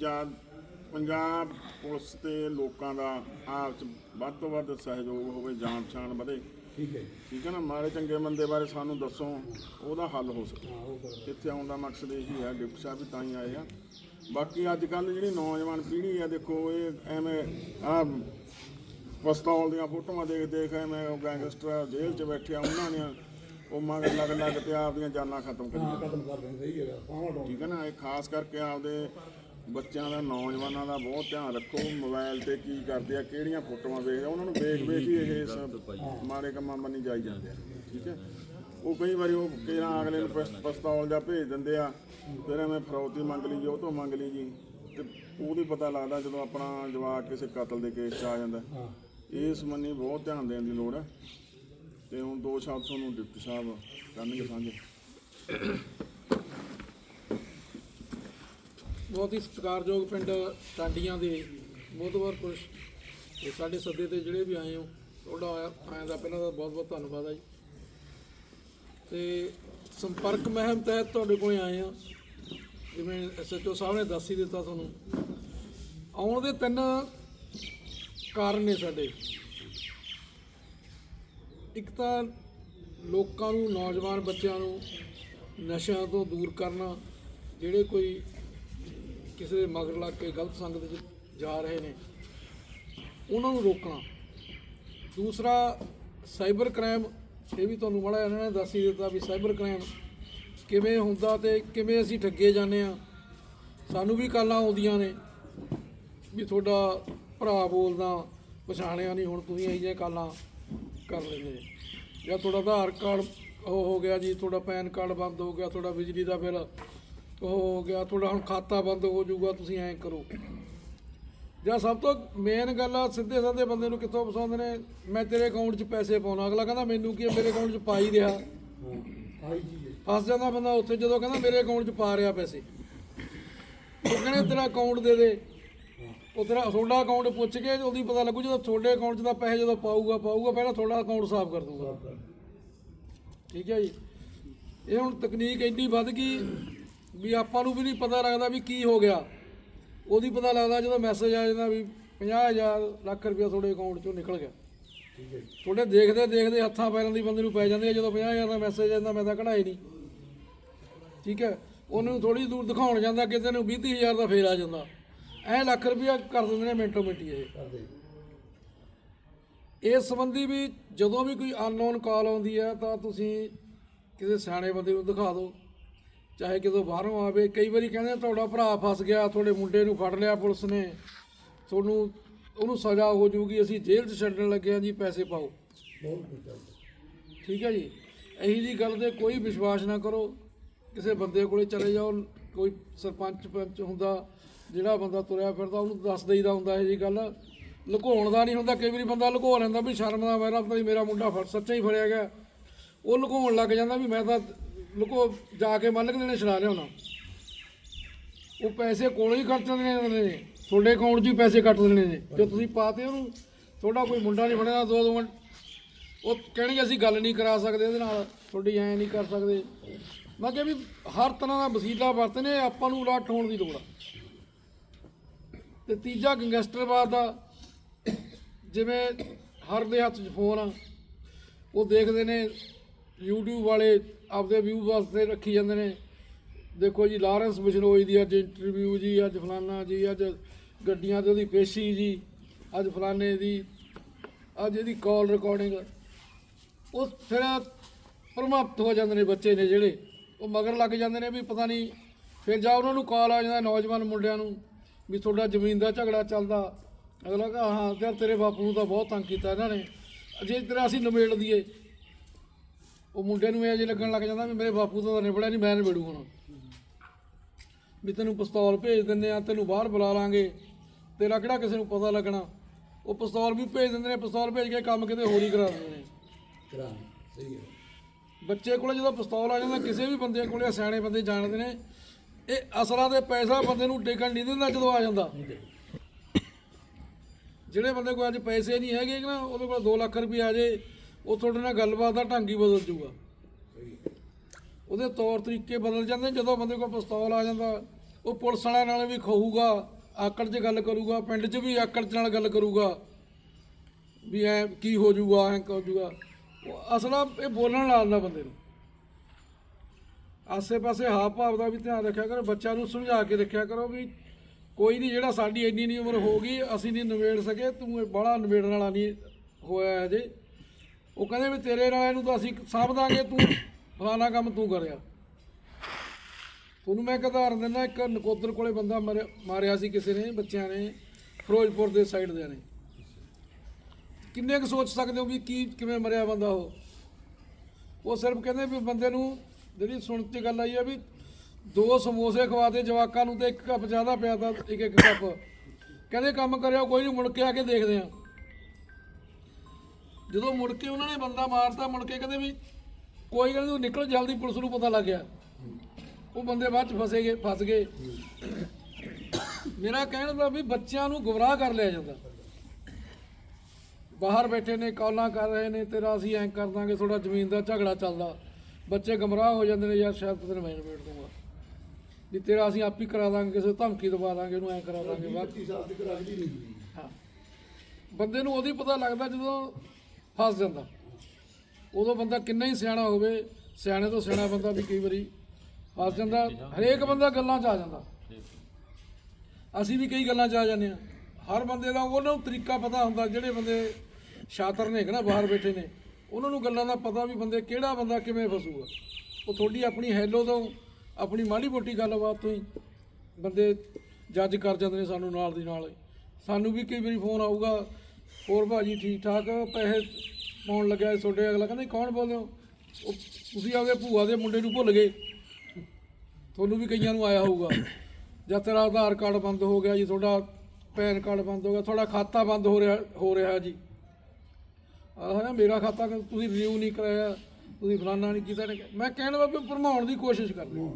ਜਦ ਪੰਜਾਬ ਪੁਲਿਸ ਤੇ ਲੋਕਾਂ ਦਾ ਆਪਸ 'ਚ ਵੱਧ ਤੋਂ ਵੱਧ ਸਹਿਯੋਗ ਹੋਵੇ ਜਾਣ ਪਛਾਣ ਵਧੇ। ਠੀਕ ਹੈ ਜੀ। ਠੀਕ ਹੈ ਨਾ? ਮਾੜੇ ਚੰਗੇ ਬੰਦੇ ਬਾਰੇ ਸਾਨੂੰ ਦੱਸੋ ਉਹਦਾ ਹੱਲ ਹੋ ਸਕੇ। ਇੱਥੇ ਆਉਣ ਦਾ ਮਕਸਦ ਇਹੀ ਹੈ ਡਿਪਟੀ ਸਾਹਿਬ ਵੀ ਤਾਂ ਹੀ ਆਏ ਆ। ਬਾਕੀ ਅੱਜ ਕੱਲ ਜਿਹੜੀ ਨੌਜਵਾਨ ਪੀੜ੍ਹੀ ਆ ਦੇਖੋ ਇਹ ਐਵੇਂ ਆ ਪਿਸਤੌਲ ਦੀਆਂ ਫੋਟੋਆਂ ਦੇਖ ਦੇਖ ਐਵੇਂ ਉਹ ਗੈਂਗਸਟਰ ਜੇਲ੍ਹ 'ਚ ਬੈਠੇ ਆ ਉਹਨਾਂ ਨੇ ਉਹ ਮਗਰ ਲੱਗ ਲੱਗ ਤੇ ਆਪਦੀਆਂ ਜਾਨਾਂ ਖਤਮ ਕਰੀ ਸਹੀ ਡਾਉਂ ਠੀਕ ਹੈ ਨਾ? ਇਹ ਖਾਸ ਕਰਕੇ ਆਪਦੇ ਬੱਚਿਆਂ ਦਾ ਨੌਜਵਾਨਾਂ ਦਾ ਬਹੁਤ ਧਿਆਨ ਰੱਖੋ ਮੋਬਾਈਲ ਤੇ ਕੀ ਕਰਦੇ ਆ ਕਿਹੜੀਆਂ ਫੋਟੋਆਂ ਵੇਖਦੇ ਆ ਉਹਨਾਂ ਨੂੰ ਵੇਖ ਵੇਖ ਹੀ ਇਹ ਸਭ ਮਾੜੇ ਕੰਮਾਂ ਬੰਨੀ ਜਾਈ ਜਾਂਦੇ ਆ ਠੀਕ ਹੈ? ਉਹ ਕਈ ਵਾਰੀ ਉਹ ਕਿਹੜਾ ਅਗਲੇ ਨੂੰ ਪਿਸ- ਪਿਸਤੌਲ ਜਾਂ ਭੇਜ ਦਿੰਦੇ ਆ ਫਿਰ ਐਵੇਂ ਫਰੌਤੀ ਮੰਗ ਲਈ ਜੀ ਉਹ ਤੋਂ ਮੰਗ ਲਈ ਜੀ ਤੇ ਉਹਦੀ ਪਤਾ ਲੱਗਦਾ ਜਦੋਂ ਆਪਣਾ ਜਵਾਕ ਕਿਸੇ ਕਤਲ ਦੇ ਕੇਸ 'ਚ ਆ ਜਾਂਦਾ। ਇਸ ਮੰਨੀ ਬਹੁਤ ਧਿਆਨ ਦੇਣ ਦੀ ਲੋੜ ਹੈ ਤੇ ਹੁਣ ਦੋ ਸ਼ਬਦ ਤੁਹਾਨੂੰ ਡਿਪਟੀ ਸਾਹਿਬ ਕਰਨਗੇ ਸਾਂਝੇ। ਬਹੁਤ ਹੀ ਸਤਿਕਾਰਯੋਗ ਪਿੰਡ ਟਾਂਡੀਆਂ ਦੇ ਮੋਤਬਰ ਪੁਰਸ਼ ਤੇ ਸਾਡੇ ਸੱਦੇ ਤੇ ਜਿਹੜੇ ਵੀ ਆਏ ਹੋ, ਤੁਹਾਡਾ ਆਇਆ- ਆਇਆਂ ਦਾ ਪਹਿਲਾਂ ਦਾ ਬਹੁਤ ਬਹੁਤ ਧੰਨਵਾਦ ਹੈ ਜੀ। ਤੇ ਸੰਪਰਕ ਮਹਿਮ ਤਹਿਤ ਤੁਹਾਡੇ ਕੋਲ ਆਏ ਆ। ਜਿਵੇਂ ਐਸਐਚਓ ਸਾਹਿਬ ਨੇ ਦੱਸ ਹੀ ਦਿੱਤਾ ਤੁਹਾਨੂੰ। ਆਉਣ ਦੇ ਤਿੰਨ ਕਾਰਨ ਨੇ ਸਾਡੇ। ਇੱਕ ਤਾਂ ਲੋਕਾਂ ਨੂੰ, ਨੌਜਵਾਨ ਬੱਚਿਆਂ ਨੂੰ ਨਸ਼ਿਆਂ ਤੋਂ ਦੂਰ ਕਰਨਾ, ਜਿਹੜੇ ਕੋਈ ਕਿਸੇ ਦੇ ਮਗਰ ਲੱਗ ਕੇ ਗਲਤ ਸੰਗਤ 'ਚ ਜਾ ਰਹੇ ਨੇ। ਉਹਨਾਂ ਨੂੰ ਰੋਕਣਾ ਦੂਸਰਾ, ਸਾਈਬਰ ਕ੍ਰਾਈਮ, ਇਹ ਵੀ ਤੁਹਾਨੂੰ ਮਾੜਾ ਇਹਨਾਂ ਨੇ ਦੱਸ ਹੀ ਦਿੱਤਾ ਵੀ ਸਾਈਬਰ ਕ੍ਰਾਈਮ ਕਿਵੇਂ ਹੁੰਦਾ ਤੇ ਕਿਵੇਂ ਅਸੀਂ ਠੱਗੇ ਜਾਂਦੇ ਆ ਸਾਨੂੰ ਵੀ ਕਾਲਾਂ ਆਉਂਦੀਆਂ ਨੇ ਵੀ ਤੁਹਾਡਾ ਭਰਾ ਬੋਲਦਾ, ਪਛਾਣਿਆ ਨਹੀਂ ਹੁਣ ਤੁਸੀਂ ਇਹੋ ਜਿਹੀਆਂ ਕਾਲਾਂ ਕਰ ਲੈਂਦੇ। ਨੇ ਜਾਂ ਤੁਹਾਡਾ ਆਧਾਰ ਕਾਰਡ ਉਹ ਹੋ ਗਿਆ ਜੀ, ਤੁਹਾਡਾ ਪੈਨ ਕਾਰਡ ਬੰਦ ਹੋ ਗਿਆ, ਤੁਹਾਡਾ ਬਿਜਲੀ ਦਾ ਬਿੱਲ ਹੋ ਗਿਆ, ਤੁਹਾਡਾ ਹੁਣ ਖਾਤਾ ਬੰਦ ਹੋ ਜਾਊਗਾ, ਤੁਸੀਂ ਐਂ ਕਰੋ। ਜਾਂ ਸਭ ਤੋਂ ਮੇਨ ਗੱਲ ਆ, ਸਿੱਧੇ ਸਾਦੇ ਬੰਦੇ ਨੂੰ ਕਿੱਥੋਂ ਪਸੰਦ ਨੇ? ਮੈਂ ਤੇਰੇ ਅਕਾਊਂਟ 'ਚ ਪੈਸੇ ਪਾਉਣਾ। ਅਗਲਾ ਕਹਿੰਦਾ, ਮੈਨੂੰ ਕੀ ਆ, ਮੇਰੇ ਅਕਾਊਂਟ 'ਚ ਪਾ ਹੀ ਰਿਹਾ? ਫਸ ਜਾਂਦਾ ਬੰਦਾ ਉੱਥੇ, ਜਦੋਂ ਕਹਿੰਦਾ, ਮੇਰੇ ਅਕਾਊਂਟ 'ਚ ਪਾ ਰਿਹਾ ਪੈਸੇ। ਉਹ ਕਹਿੰਦੇ, ਤੇਰਾ ਅਕਾਊਂਟ ਦੇ ਦੇ। ਉਹ ਤੇਰਾ, ਤੁਹਾਡਾ ਅਕਾਊਂਟ ਪੁੱਛ ਕੇ ਉਹਦੀ ਪਤਾ ਲੱਗੂ, ਜਦੋਂ ਤੁਹਾਡੇ ਅਕਾਊਂਟ 'ਚ ਦਾ ਪੈਸੇ ਜਦੋਂ ਪਾਊਗਾ ਪਾਊਗਾ, ਪਹਿਲਾਂ ਤੁਹਾਡਾ ਅਕਾਊਂਟ ਸਾਫ਼ ਕਰ ਦੂਗਾ ਠੀਕ ਹੈ ਜੀ? ਇਹ ਹੁਣ ਤਕਨੀਕ ਇੰਨੀ ਵੱਧ ਗਈ ਵੀ ਆਪਾਂ ਨੂੰ ਵੀ ਨਹੀਂ ਪਤਾ ਲੱਗਦਾ ਵੀ ਕੀ ਹੋ ਗਿਆ। ਉਹਦੀ ਪਤਾ ਲੱਗਦਾ ਜਦੋਂ ਮੈਸੇਜ ਆ ਜਾਂਦਾ ਵੀ 50000 ਲੱਖ ਰੁਪਇਆ ਤੁਹਾਡੇ ਅਕਾਊਂਟ 'ਚੋਂ ਨਿਕਲ ਗਿਆ। ਠੀਕ ਹੈ। ਤੁਹਾਡੇ ਦੇਖਦੇ ਦੇਖਦੇ ਹੱਥਾਂ ਪੈਰਾਂ ਦੀ ਬੰਦੇ ਨੂੰ ਪੈ ਜਾਂਦੇ ਆ ਜਦੋਂ 50000 ਦਾ ਮੈਸੇਜ ਆਉਂਦਾ ਮੈਂ ਤਾਂ ਕਢਾਏ ਨਹੀਂ। ਠੀਕ ਹੈ? ਉਹਨੂੰ ਥੋੜੀ ਦੂਰ ਦਿਖਾਉਣ ਜਾਂਦਾ ਕਿਤੇ ਨੂੰ 20000 ਦਾ ਫੇਰ ਆ ਜਾਂਦਾ। ਐ ਲੱਖ ਰੁਪਇਆ ਕਰ ਦਿੰਦੇ ਨੇ ਮਿੰਟੋ ਮਿੰਟੀ ਇਹ। ਕਰਦੇ ਇਸ ਸੰਬੰਧੀ ਵੀ ਜਦੋਂ ਵੀ ਕੋਈ ਅਨਨੋਨ ਕਾਲ ਆਉਂਦੀ ਹੈ ਤਾਂ ਤੁਸੀਂ ਕਿਸੇ ਸਿਆਣੇ ਬੰਦੇ ਨੂੰ ਦਿਖਾ ਦਿਓ। ਚਾਹੇ ਕਿਤੋਂ ਬਾਹਰੋਂ ਆਵੇ ਕਈ ਵਾਰੀ ਕਹਿੰਦੇ ਤੁਹਾਡਾ ਭਰਾ ਫਸ ਗਿਆ ਤੁਹਾਡੇ ਮੁੰਡੇ ਨੂੰ ਫੜ ਲਿਆ ਪੁਲਿਸ ਨੇ। ਤੁਹਾਨੂੰ ਉਹਨੂੰ ਸਜ਼ਾ ਹੋ ਜਾਊਗੀ ਅਸੀਂ ਜੇਲ੍ਹ 'ਚ ਛੱਡਣ ਲੱਗੇ ਹਾਂ ਜੀ ਪੈਸੇ ਪਾਓ। ਠੀਕ ਹੈ ਜੀ? ਇਹੀ ਜੀ ਗੱਲ ਤੇ ਕੋਈ ਵਿਸ਼ਵਾਸ ਨਾ ਕਰੋ। ਕਿਸੇ ਬੰਦੇ ਕੋਲੇ ਚਲੇ ਜਾਓ ਕੋਈ ਸਰਪੰਚ ਪੰਚ ਹੁੰਦਾ ਜਿਹੜਾ ਬੰਦਾ ਤੁਰਿਆ ਫਿਰਦਾ ਉਹਨੂੰ ਦੱਸ ਦੇਈਦਾ ਹੁੰਦਾ ਇਹ ਜੀ ਗੱਲ। ਲੁਕਾਉਣ ਦਾ ਨਹੀਂ ਹੁੰਦਾ ਕਈ ਵਾਰੀ ਬੰਦਾ ਲੁਕੋ ਲੈਂਦਾ ਵੀ ਸ਼ਰਮ ਦਾ ਮੇਰਾ ਪਤਾ ਨਹੀਂ ਮੇਰਾ ਮੁੰਡਾ ਫੜ ਸੱਚਾ ਹੀ ਫੜਿਆ ਗਿਆ। ਉਹ ਲੁਕਾਉਣ ਲੱਗ ਜਾਂਦਾ ਵੀ ਮੈਂ ਤਾਂ ਲੁਕੋ, ਜਾ ਕੇ ਮਲਕ ਦੇਣੇ ਛੜਾ ਲਿਆਉਣਾ। ਉਹ ਪੈਸੇ ਕੋਲੋਂ ਹੀ ਖਰਚ ਦੇਣੇ ਨੇ ਤੁਹਾਡੇ ਅਕਾਊਂਟ 'ਚ ਹੀ ਪੈਸੇ ਕੱਟ ਦੇਣੇ ਨੇ। ਜੇ ਤੁਸੀਂ ਪਾਤੇ ਉਹਨੂੰ, ਤੁਹਾਡਾ ਕੋਈ ਮੁੰਡਾ ਨਹੀਂ ਫੜਿਆ ਦੋ ਦੋ ਮਿੰਟ। ਉਹ ਕਹਿਣਗੇ, ਅਸੀਂ ਗੱਲ ਨਹੀਂ ਕਰਾ ਸਕਦੇ ਇਹਦੇ ਨਾਲ। ਤੁਹਾਡੀ ਐ ਨਹੀਂ ਕਰ ਸਕਦੇ। ਮੈਂ ਕਿਹਾ ਵੀ ਹਰ ਤਰ੍ਹਾਂ ਦਾ ਵਸੀਲਾ ਵਰਤਨੇ, ਆਪਾਂ ਨੂੰ ਲੱਟ ਹੋਣ ਦੀ ਲੋੜ ਆ। ਤੇ ਤੀਜਾ ਗੈਂਗਸਟਰਵਾਦ ਦਾ, ਜਿਵੇਂ ਹਰ ਦੇ ਹੱਥ 'ਚ ਫੋਨ ਆ, ਉਹ ਦੇਖਦੇ ਨੇ YouTube ਵਾਲੇ ਆਪਦੇ ਵਿਊ ਵਾਸਤੇ ਰੱਖੀ ਜਾਂਦੇ ਨੇ। ਦੇਖੋ ਜੀ, ਲਾਰੈਂਸ ਬਿਸ਼ਨੋਈ ਦੀ ਅੱਜ ਇੰਟਰਵਿਊ ਜੀ, ਅੱਜ ਫਲਾਨਾ ਜੀ, ਅੱਜ ਗੱਡੀਆਂ ਤੇ ਉਹਦੀ ਪੇਸ਼ੀ ਜੀ, ਅੱਜ ਫਲਾਨੇ ਦੀ, ਅੱਜ ਇਹਦੀ ਕਾਲ ਰਿਕਾਰਡਿੰਗ ਉਹ ਫਿਰ ਪ੍ਰਭਾਵਿਤ ਹੋ ਜਾਂਦੇ ਨੇ ਬੱਚੇ ਨੇ ਜਿਹੜੇ। ਉਹ ਮਗਰ ਲੱਗ ਜਾਂਦੇ ਨੇ ਵੀ ਪਤਾ ਨਹੀਂ, ਫਿਰ ਜਾ ਉਹਨਾਂ ਨੂੰ ਕਾਲ ਆ ਜਾਂਦਾ ਨੌਜਵਾਨ ਮੁੰਡਿਆਂ ਨੂੰ ਵੀ ਤੁਹਾਡਾ ਜ਼ਮੀਨ ਦਾ ਝਗੜਾ ਚੱਲਦਾ। ਅਗਲਾ ਕਹਾ, ਹਾਂ ਯਾਰ ਤੇਰੇ ਬਾਪੂ ਨੂੰ ਤਾਂ ਬਹੁਤ ਤੰਗ ਕੀਤਾ ਇਹਨਾਂ ਨੇ। ਜੇ ਤੇਰਾ ਅਸੀਂ ਨਿਬੇੜ ਦਈਏ ਉਹ ਮੁੰਡੇ ਨੂੰ ਇਹ ਜੇ ਲੱਗਣ ਲੱਗ ਜਾਂਦਾ ਵੀ ਮੇਰੇ ਬਾਪੂ ਤੋਂ ਤਾਂ ਨਿਬੜਿਆ ਨਹੀਂ ਮੈਂ ਨਿਬੇੜੂ ਹੁਣ। ਵੀ ਤੈਨੂੰ ਪਿਸਤੌਲ ਭੇਜ ਦਿੰਦੇ ਆ ਤੈਨੂੰ ਬਾਹਰ ਬੁਲਾ ਲਾਂਗੇ। ਤੇਰਾ ਕਿਹੜਾ ਕਿਸੇ ਨੂੰ ਪਤਾ ਲੱਗਣਾ? ਉਹ ਪਿਸਤੌਲ ਵੀ ਭੇਜ ਦਿੰਦੇ ਨੇ ਪਿਸਤੌਲ ਭੇਜ ਕੇ ਕੰਮ ਕਿਤੇ ਹੋਰ ਹੀ ਕਰਾ ਦਿੰਦੇ ਨੇ। ਕਰਾਂ ਸਹੀ ਹੈ ਬੱਚੇ ਕੋਲੇ ਜਦੋਂ ਪਿਸਤੌਲ ਆ ਜਾਂਦਾ ਕਿਸੇ ਵੀ ਬੰਦੇ ਕੋਲੇ ਸਿਆਣੇ ਬੰਦੇ ਜਾਣਦੇ ਨੇ ਇਹ ਅਸਲਾ ਤੇ ਪੈਸਾ ਬੰਦੇ ਨੂੰ ਟਿਕਣ ਨਹੀਂ ਦਿੰਦਾ ਜਦੋਂ ਆ ਜਾਂਦਾ। ਜਿਹੜੇ ਬੰਦੇ ਕੋਲ ਅੱਜ ਪੈਸੇ ਨਹੀਂ ਹੈਗੇ ਨਾ ਉਹਦੇ ਕੋਲ 2 ਲੱਖ ਰੁਪਏ ਆ ਜੇ ਉਹ ਤੁਹਾਡੇ ਨਾਲ ਗੱਲਬਾਤ ਦਾ ਢੰਗ ਹੀ ਬਦਲ ਜੂਗਾ ਉਹਦੇ ਤੌਰ ਤਰੀਕੇ ਬਦਲ ਜਾਂਦੇ ਜਦੋਂ ਬੰਦੇ ਕੋਲ ਪਿਸਤੌਲ ਆ ਜਾਂਦਾ, ਉਹ ਪੁਲਿਸ ਵਾਲਿਆਂ ਨਾਲ ਵੀ ਖੋਊਗਾ ਆਕੜ 'ਚ ਗੱਲ ਕਰੂਗਾ, ਪਿੰਡ 'ਚ ਵੀ ਆਕੜ 'ਚ ਨਾਲ ਗੱਲ ਕਰੂਗਾ, ਵੀ ਐ ਕੀ ਹੋ ਜਾਊਗਾ, ਐ ਹੋ ਜਾਊਗਾ। ਅਸਲਾ ਇਹ ਬੋਲਣ ਲਾਉਂਦਾ ਬੰਦੇ ਨੂੰ। ਆਸੇ-ਪਾਸੇ ਹਾਵ ਭਾਵ ਦਾ ਵੀ ਧਿਆਨ ਰੱਖਿਆ ਕਰੋ, ਬੱਚਿਆਂ ਨੂੰ ਸਮਝਾ ਕੇ ਰੱਖਿਆ ਕਰੋ ਵੀ ਕੋਈ ਨਹੀਂ ਜਿਹੜਾ ਸਾਡੀ ਇੰਨੀ ਨਹੀਂ ਉਮਰ ਹੋ ਗਈ, ਅਸੀਂ ਨਹੀਂ ਨਿਬੇੜ ਸਕੇ, ਤੂੰ ਇਹ ਬੜਾ ਨਿਬੇੜਨ ਵਾਲਾ ਨਹੀਂ ਹੋਇਆ ਅਜੇ ਉਹ ਕਹਿੰਦੇ ਵੀ ਤੇਰੇ ਨਾਲ ਇਹਨੂੰ ਤਾਂ ਅਸੀਂ ਸਾਂਭ ਦਾਂਗੇ, ਤੂੰ ਫਲਾਣਾ ਕੰਮ ਤੂੰ ਕਰਿਆ। ਤੁਹਾਨੂੰ ਮੈਂ ਇੱਕ ਉਦਾਹਰਨ ਦਿੰਦਾ, ਇੱਕ ਨਕੋਦਰ ਕੋਲੇ ਬੰਦਾ ਮਰਿਆ- ਮਾਰਿਆ ਸੀ ਕਿਸੇ ਨੇ, ਬੱਚਿਆਂ ਨੇ, ਫਿਰੋਜ਼ਪੁਰ ਦੇ ਸਾਈਡ ਦੇ ਨੇ। ਕਿੰਨੇ ਕੁ ਸੋਚ ਸਕਦੇ ਹੋ ਵੀ ਕੀ, ਕਿਵੇਂ ਮਰਿਆ ਬੰਦਾ ਉਹ? ਉਹ ਸਿਰਫ ਕਹਿੰਦੇ ਵੀ ਬੰਦੇ ਨੂੰ ਜਿਹੜੀ ਸੁਣ ਤੇ ਗੱਲ ਆਈ ਆ ਵੀ ਦੋ ਸਮੋਸੇ ਖਵਾਤੇ ਜਵਾਕਾਂ ਨੂੰ ਤੇ ਇੱਕ ਕੱਪ ਜ਼ਿਆਦਾ ਪਿਆ ਤਾਂ ਇੱਕ ਇੱਕ ਕੱਪ। ਕਹਿੰਦੇ ਕੰਮ ਕਰਿਆ, ਕੋਈ ਨਹੀਂ ਮੁੜ ਕੇ ਆ ਕੇ ਦੇਖਦੇ ਆ। ਜਦੋਂ ਮੁੜ ਕੇ ਉਹਨਾਂ ਨੇ ਬੰਦਾ ਮਾਰਤਾ ਮੁੜ ਕੇ ਕਹਿੰਦੇ ਵੀ ਕੋਈ ਗੱਲ ਨਹੀਂ ਤੂੰ ਨਿਕਲ ਜਲਦੀ ਪੁਲਿਸ ਨੂੰ ਪਤਾ ਲੱਗ ਗਿਆ। ਉਹ ਬੰਦੇ ਬਾਅਦ ਚ ਫਸੇ ਗਏ ਫਸ ਗਏ। ਮੇਰਾ ਕਹਿਣ ਦਾ ਵੀ ਬੱਚਿਆਂ ਨੂੰ ਗੁੰਮਰਾਹ ਕਰ ਲਿਆ ਜਾਂਦਾ। ਬਾਹਰ ਬੈਠੇ ਨੇ ਕਾਲਾਂ ਕਰ ਰਹੇ ਨੇ ਤੇਰਾ ਅਸੀਂ ਐਂ ਕਰ ਦਾਂਗੇ ਥੋੜਾ ਜ਼ਮੀਨ ਦਾ ਝਗੜਾ ਚੱਲਦਾ। ਬੱਚੇ ਗਮਰਾਹ ਹੋ ਜਾਂਦੇ ਨੇ ਯਾਰ ਸ਼ਾਇਦ ਤੈਨੂੰ ਮੈਂ ਨਿਬੇੜ ਦੂੰਗਾ ਵੀ। ਤੇਰਾ ਅਸੀਂ ਆਪ ਹੀ ਕਰਾ ਦਾਂਗੇ ਕਿਸੇ ਧਮਕੀ ਦਵਾ ਦਾਂਗੇ ਇਹਨੂੰ ਐਂ ਕਰਾ ਦਾਂਗੇ 25 ਸਾਲ ਦੀ ਕਰਾਂਗੀ ਨਹੀਂ। ਹਾਂ। ਬੰਦੇ ਨੂੰ ਉਹਦੀ ਪਤਾ ਲੱਗਦਾ ਜਦੋਂ ਫਸ ਜਾਂਦਾ। ਉਦੋਂ ਬੰਦਾ ਕਿੰਨਾ ਹੀ ਸਿਆਣਾ ਹੋਵੇ, ਸਿਆਣੇ ਤੋਂ ਸਿਆਣਾ ਬੰਦਾ ਵੀ ਕਈ ਵਾਰੀ ਫਸ ਜਾਂਦਾ, ਹਰੇਕ ਬੰਦਾ ਗੱਲਾਂ 'ਚ ਆ ਜਾਂਦਾ। ਅਸੀਂ ਵੀ ਕਈ ਗੱਲਾਂ 'ਚ ਆ ਜਾਂਦੇ ਹਾਂ। ਹਰ ਬੰਦੇ ਦਾ ਉਹਨਾਂ ਨੂੰ ਤਰੀਕਾ ਪਤਾ ਹੁੰਦਾ, ਜਿਹੜੇ ਬੰਦੇ ਸ਼ਾਤਰ ਨੇ ਹੈਗੇ ਨਾ, ਬਾਹਰ ਬੈਠੇ ਨੇ, ਉਹਨਾਂ ਨੂੰ ਗੱਲਾਂ ਦਾ ਪਤਾ ਵੀ ਬੰਦੇ ਕਿਹੜਾ ਬੰਦਾ ਕਿਵੇਂ ਫਸੂਗਾ। ਉਹ ਤੁਹਾਡੀ ਆਪਣੀ ਹੈਲੋ ਤੋਂ, ਆਪਣੀ ਮਾੜੀ ਮੋਟੀ ਗੱਲਬਾਤ ਤੋਂ ਹੀ ਬੰਦੇ ਜੱਜ ਕਰ ਜਾਂਦੇ ਨੇ ਸਾਨੂੰ ਨਾਲ ਦੀ ਨਾਲ। ਸਾਨੂੰ ਵੀ ਕਈ ਵਾਰੀ ਫੋਨ ਆਊਗਾ ਹੋਰ ਭਾਜੀ ਠੀਕ ਠਾਕ ਪੈਸੇ ਪਾਉਣ ਲੱਗਿਆ ਸੀ ਤੁਹਾਡੇ ਅਗਲਾ ਕਹਿੰਦਾ ਕੌਣ ਬੋਲਦੇ ਹੋ? ਉਹ ਤੁਸੀਂ ਆਪਦੇ ਭੂਆ ਦੇ ਮੁੰਡੇ ਨੂੰ ਭੁੱਲ ਗਏ। ਤੁਹਾਨੂੰ ਵੀ ਕਈਆਂ ਨੂੰ ਆਇਆ ਹੋਊਗਾ। ਜਾਂ ਤੇਰਾ ਆਧਾਰ ਕਾਰਡ ਬੰਦ ਹੋ ਗਿਆ ਜੀ ਤੁਹਾਡਾ ਪੈਨ ਕਾਰਡ ਬੰਦ ਹੋ ਗਿਆ ਤੁਹਾਡਾ ਖਾਤਾ ਬੰਦ ਹੋ ਰਿਹਾ ਹੋ ਰਿਹਾ ਜੀ। ਆਹ ਨਾ ਮੇਰਾ ਖਾਤਾ ਤੁਸੀਂ ਰਿਨਿਊ ਨਹੀਂ ਕਰਾਇਆ ਤੁਸੀਂ ਫਲਾਨਾ ਨਹੀਂ ਕੀਤਾ ਨਹੀਂ ਮੈਂ ਕਹਿਣ ਦਾ ਵੀ ਭਰਮਾਉਣ ਦੀ ਕੋਸ਼ਿਸ਼ ਕਰਦੇ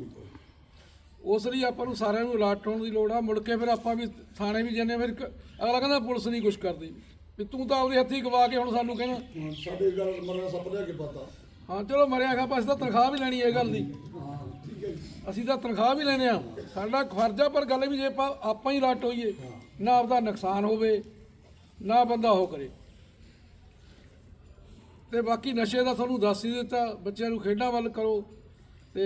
ਉਸ ਲਈ ਆਪਾਂ ਨੂੰ ਸਾਰਿਆਂ ਨੂੰ ਅਲਰਟ ਹੋਣ ਦੀ ਲੋੜ ਆ। ਮੁੜ ਕੇ ਫਿਰ ਆਪਾਂ ਵੀ ਥਾਣੇ ਵੀ ਜਾਂਦੇ ਹਾਂ, ਫਿਰ ਅਗਲਾ ਕਹਿੰਦਾ ਪੁਲਿਸ ਨਹੀਂ ਕੁਝ ਕਰਦੀ। ਵੀ ਤੂੰ ਤਾਂ ਆਪਦੇ ਹੱਥੀਂ ਗਵਾ ਕੇ ਹੁਣ ਸਾਨੂੰ ਕਹਿੰਦਾ ਹੁਣ ਸਾਡੇ ਗੱਲ ਮਰਨਾ ਸੱਪ ਲਿਆ ਕੇ ਪਤਾ। ਹਾਂ ਚਲੋ ਮਰਿਆ ਖਾ ਪਾਸ ਤਾਂ ਤਨਖਾਹ ਵੀ ਲੈਣੀ ਇਹ ਗੱਲ ਦੀ। ਹਾਂ ਠੀਕ ਹੈ ਜੀ। ਅਸੀਂ ਤਾਂ ਤਨਖਾਹ ਵੀ ਲੈਨੇ ਆ ਸਾਡਾ ਫਰਜ਼ ਆ ਪਰ ਗੱਲ ਵੀ ਜੇ ਆਪਾਂ ਆਪਾਂ ਹੀ ਲੱਟ ਹੋਈਏ ਨਾ ਆਪਦਾ ਨੁਕਸਾਨ ਹੋਵੇ ਨਾ ਬੰਦਾ ਉਹ ਕਰੇ। ਤੇ ਬਾਕੀ ਨਸ਼ੇ ਦਾ ਤੁਹਾਨੂੰ ਦੱਸ ਹੀ ਦਿੱਤਾ ਬੱਚਿਆਂ ਨੂੰ ਖੇਡਾਂ ਵੱਲ ਕਰੋ ਤੇ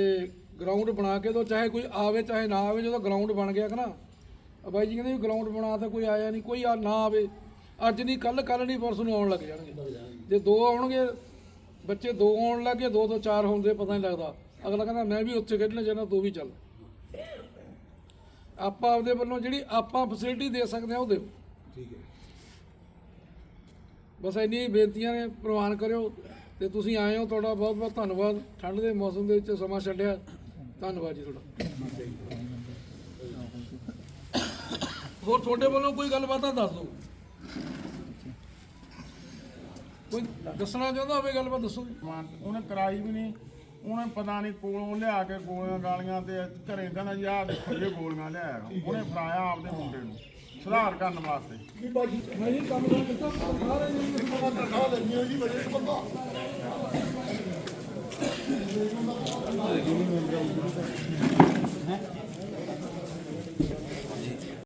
ਗਰਾਊਂਡ ਬਣਾ ਕੇ ਦੋ ਚਾਹੇ ਕੋਈ ਆਵੇ ਚਾਹੇ ਨਾ ਆਵੇ ਜਦੋਂ ਗਰਾਊਂਡ ਬਣ ਗਿਆ ਕਿ ਨਾ ਬਾਈ ਜੀ ਕਹਿੰਦੇ ਗਰਾਊਂਡ ਬਣਾ ਤਾਂ ਕੋਈ ਆਇਆ ਨਹੀਂ ਕੋਈ ਆ ਨਾ ਆਵੇ। ਅੱਜ ਨਹੀਂ ਕੱਲ ਕੱਲ ਨਹੀਂ ਪਰਸੋਂ ਨੂੰ ਆਉਣ ਲੱਗ ਜਾਣਗੇ। ਜੇ ਦੋ ਆਉਣਗੇ ਬੱਚੇ ਦੋ ਆਉਣ ਲੱਗੇ ਦੋ ਤੋਂ ਚਾਰ ਹੋਣ ਦੇ ਪਤਾ ਨਹੀਂ ਲੱਗਦਾ। ਅਗਲਾ ਕਹਿੰਦਾ ਮੈਂ ਵੀ ਉੱਥੇ ਖੇਡਣਾ ਚਾਹੁੰਦਾ ਤੂੰ ਵੀ ਚੱਲ। ਆਪਾਂ ਆਪਦੇ ਵੱਲੋਂ ਜਿਹੜੀ ਆਪਾਂ ਫੈਸਿਲਿਟੀ ਦੇ ਸਕਦੇ ਹਾਂ ਉਹ ਦਿਓ। ਠੀਕ ਹੈ। ਬਸ ਇੰਨੀ ਬੇਨਤੀਆਂ ਨੇ ਪ੍ਰਵਾਨ ਕਰਿਓ ਤੇ ਤੁਸੀਂ ਆਏ ਹੋ ਤੁਹਾਡਾ ਬਹੁਤ ਬਹੁਤ ਧੰਨਵਾਦ। ਠੰਡ ਦੇ ਮੌਸਮ ਦੇ ਵਿੱਚ ਸਮਾਂ ਛੱਡਿਆ। ਧੰਨਵਾਦ ਜੀ ਤੁਹਾਡਾ। ਹੋਰ ਤੁਹਾਡੇ ਵੱਲੋਂ ਕੋਈ ਗੱਲਬਾਤ ਤਾਂ ਦੱਸ ਦਿਓ। ਕੋਈ ਦੱਸਣਾ ਚਾਹੁੰਦਾ ਹੋਵੇ ਗੱਲਬਾਤ ਦੱਸੋ ਜੀ। ਮਾਨ- ਉਹਨੇ ਕਰਾਈ ਵੀ ਨਹੀਂ। ਉਹਨੇ ਪਤਾ ਨਹੀਂ ਕੋਲੋਂ ਲਿਆ ਕੇ ਗੋਲੀਆਂ ਗਾਲੀਆਂ ਤੇ ਘਰੇ ਕਹਿੰਦਾ ਜੀ ਆਹ ਦੇਖੋ ਇਹ ਗੋਲੀਆਂ ਲਿਆਇਆ ਉਹਨੇ ਫੜਾਇਆ ਆਪਦੇ ਮੁੰਡੇ ਨੂੰ ਸੁਧਾਰ ਕਰਨ ਵਾਸਤੇ। ਕੀ ਬਾਜੀ ਮੈਂ ਜੀ ਕੰਮ ਕਰ ਦਿੱਤਾ ਸਾਰੇ ਜੀ ਤਨਖਾਹ ਲੈਣੀ ਹੋ ਜੀ ਬੜੇ ਬੰਦਾ।